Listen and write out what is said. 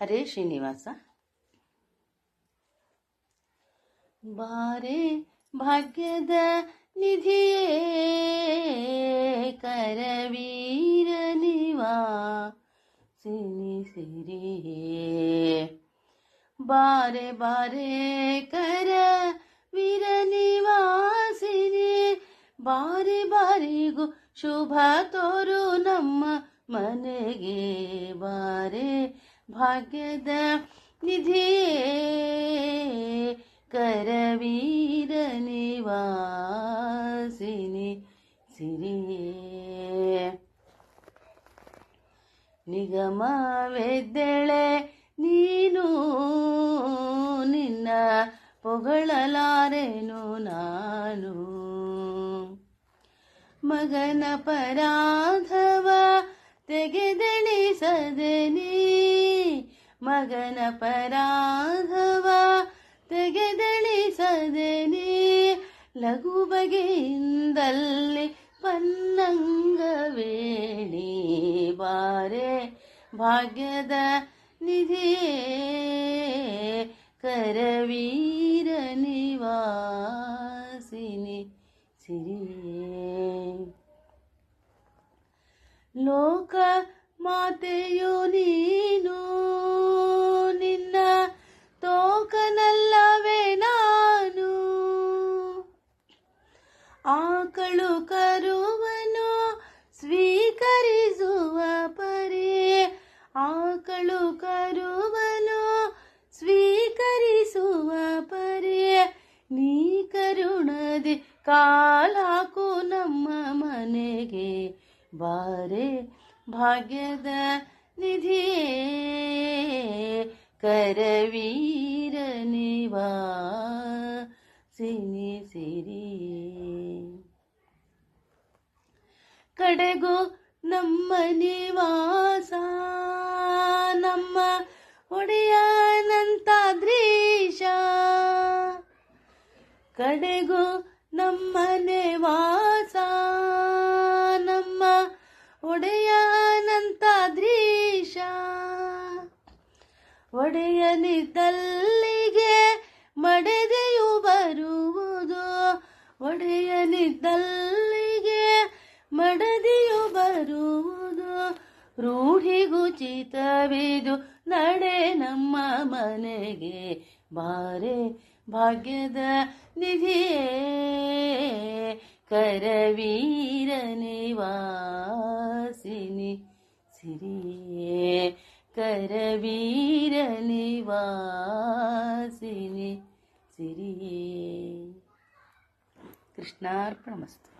ಹರೇ ಶ್ರೀನಿವಾಸ ಬಾರೆ ಭಾಗ್ಯದ ನಿಧಿಯೇ ಕರವೀರ ನಿವಾ ಸಿನಿ ಸಿರಿಯೇ ಬಾರೆ ಬಾರೆ ಕರ ವೀರ ನಿವಾಸಿನಿ ಬಾರಿ ಬಾರಿಗೂ ಶುಭ ತೋರು ನಮ್ಮ ಮನೆಗೆ ಬಾರೆ ಭಾಗ್ಯದ ನಿಧಿಯೇ ಕರವೀರ ನಿವಾಸಿನಿ ಸಿರಿಯೇ. ನಿಗಮವೆದ್ದೆಳೆ ನೀನು ನಿನ್ನ ಪೊಗಳಲಾರೆನು ನಾನು. ಮಗನ ಪರಾಧವ ತೆಗೆದೆಣಿಸದೆ ನೀ ಮಗನ ಪರಾಧವ ತೆಗೆದೆಣಿಸದೆ ನೀ ಲಘು ಬಗೆಯಿಂದಲ್ಲಿ ಪನ್ನಂಗವೇಣಿ ಬಾರೆ ಭಾಗ್ಯದ ನಿಧಿಯೇ ಕರವೀರ ನಿವಾಸಿನಿ ಸಿರಿಯೇ ಲೋಕ ಮಾತೆಯು ನೀನು ಆಕಳು ಕರುವನು, ಸ್ವೀಕರಿಸುವ ಪರಿ. ಆಕಳು ಕರುವನು, ಸ್ವೀಕರಿಸುವ ಪರಿ. ನೀ ಕರುಣದೆ ಕಾಲಾಕು ನಮ್ಮ ಮನೆಗೆ, ಬಾರೆ ಭಾಗ್ಯದ ನಿಧಿ. ಕರವೀರ सिनि ಸಿರಿಯೇ. ಕಡೆಗೂ ನಮ್ಮ ನಿವಾಸ. ನಮ್ಮ ಒಡೆಯನಂತಾದ್ರೀಶ. ಕಡೆಗೂ ನಮ್ಮ ನಿವಾಸ. ನಮ್ಮ ಒಡೆಯನಂತಾದ್ರೀಶ. ಒಡೆಯನಿದ್ದಲ್ಲಿಗೆ ಮಡೆದೆಯು ಬರುವುದು. ಒಡೆಯನಿದ್ದಲ್ಲಿಗೆ ಮಡದಿಯು ಬರುವುದು ರೂಢಿಗುಚಿತವಿದು ನಡೆ ನಮ್ಮ ಮನೆಗೆ ಬಾರೆ ಭಾಗ್ಯದ ನಿಧಿಯೇ. ಕರವೀರ ನಿವಾಸಿನಿ ಸಿರಿಯೇ ಕರವೀರ ನಿವಾಸಿನಿ ಸಿರಿಯೇ. ಕೃಷ್ಣಾರ್ಪಣಮಸ್ತು.